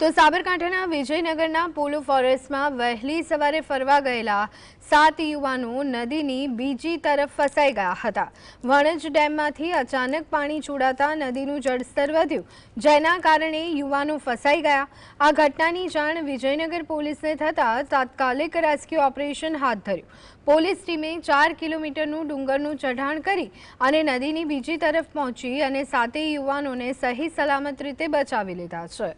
તો સાબરકાંઠાના વિજયનગરના પોલો ફોરેસ્ટમાં વહેલી સવારે ફરવા ગયેલા સાત યુવાનો નદીની બીજી તરફ ફસાઈ ગયા હતા. વણજ ડેમમાંથી અચાનક પાણી છોડાતા નદીનું જળસ્તર વધ્યું, જેના કારણે યુવાનો ફસાઈ ગયા. આ ઘટનાની જાણ વિજયનગર પોલીસને થતાં તાત્કાલિક રેસ્ક્યુ ઓપરેશન હાથ ધર્યું. પોલીસ ટીમે ચાર કિલોમીટરનું ડુંગરનું ચઢાણ કરી અને નદીની બીજી તરફ પહોંચી અને સાતેય યુવાનોને સહી સલામત રીતે બચાવી લીધા છે.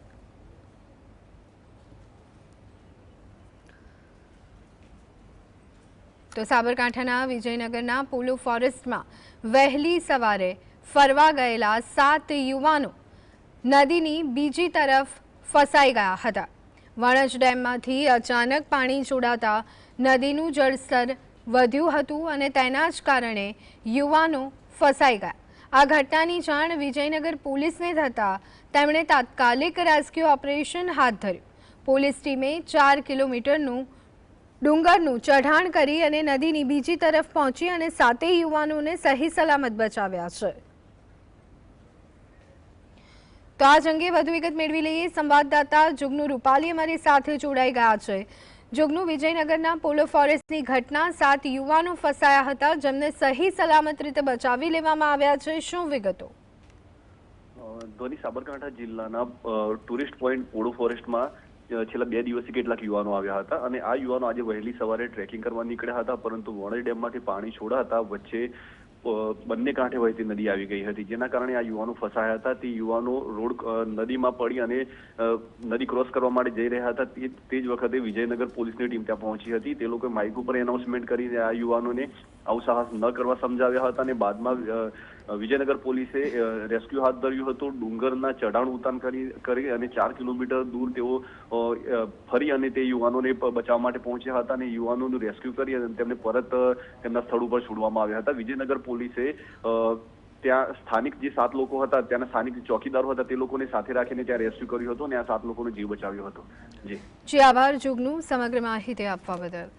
તો સાબરકાંઠાના વિજયનગરના પોલો ફોરેસ્ટમાં વહેલી સવારે ફરવા ગયેલા સાત યુવાનો નદીની બીજી તરફ ફસાઈ ગયા હતા. વણજ ડેમમાંથી અચાનક પાણી છોડાતા નદીનું જળસ્તર વધ્યું હતું અને તેના જ કારણે યુવાનો ફસાઈ ગયા. આ ઘટનાની જાણ વિજયનગર પોલીસને થતાં તેમણે તાત્કાલિક રેસ્ક્યુ ઓપરેશન હાથ ધર્યું. પોલીસ ટીમે ચાર કિલોમીટરનું ડુંગરનું ચઢાણ કરી અને નદીની બીજી તરફ પહોંચી અને સાતેય યુવાનોને સહી સલામત બચાવ્યા છે. તો આજ અંગે વધુ વિગત મેળવી લઈએ. સંવાદદાતા જુગનુ રૂપાલી અમારી સાથે જોડાઈ ગયા છે. જુગનુ, વિજયનગરના પોલો ફોરેસ્ટની ઘટના, સાત યુવાનો ફસાયા હતા, જેમને સહી સલામત રીતે બચાવી લેવામાં આવ્યા છે. શું વિગતો? ધોની સાબરકાંઠા જિલ્લાના ટુરિસ્ટ પોઈન્ટ પોડો ફોરેસ્ટમાં છેલ્લા બે દિવસથી કેટલાક યુવાનો આવ્યા હતા અને આ યુવાનો આજે વહેલી સવારે ટ્રેકિંગ કરવા નીકળ્યા હતા, પરંતુ વણજ ડેમમાંથી પાણી છોડાતા વચ્ચે બંને કાંઠે વહેતી નદી આવી ગઈ હતી. જેના કારણે આ યુવાનો ફસાયા હતા. તે યુવાનો રોડ નદીમાં પડી અને નદી ક્રોસ કરવા માટે જઈ રહ્યા હતા. તે જ વખતે વિજયનગર પોલીસની ટીમ ત્યાં પહોંચી હતી. તે લોકોએ માઇક ઉપર એનાઉન્સમેન્ટ કરીને આ યુવાનોને આવું સાહસ ન કરવા સમજાવ્યા હતા અને બાદમાં વિજયનગર પોલીસે રેસ્ક્યુ હાથ ધર્યું હતું. ડુંગરના ચઢાણ ઉતાન કરી અને ચાર કિલોમીટર દૂર તેઓ ફરી અને તે યુવાનોને બચાવવા માટે પહોંચ્યા હતા અને યુવાનોનું રેસ્ક્યુ કરી અને તેમને પરત તેમના સ્થળ ઉપર છોડવામાં આવ્યા હતા. વિજયનગર પોલીસે ત્યાં સ્થાનિક જે સાત લોકો હતા, ત્યાંના સ્થાનિક ચોકીદારો હતા, તે લોકોને સાથે રાખીને ત્યાં રેસ્ક્યુ કર્યું હતું અને આ સાત લોકોનો જીવ બચાવ્યો હતો. જી. જી, આભાર. જુગનું સમગ્ર માહિતી આપવા બદલ.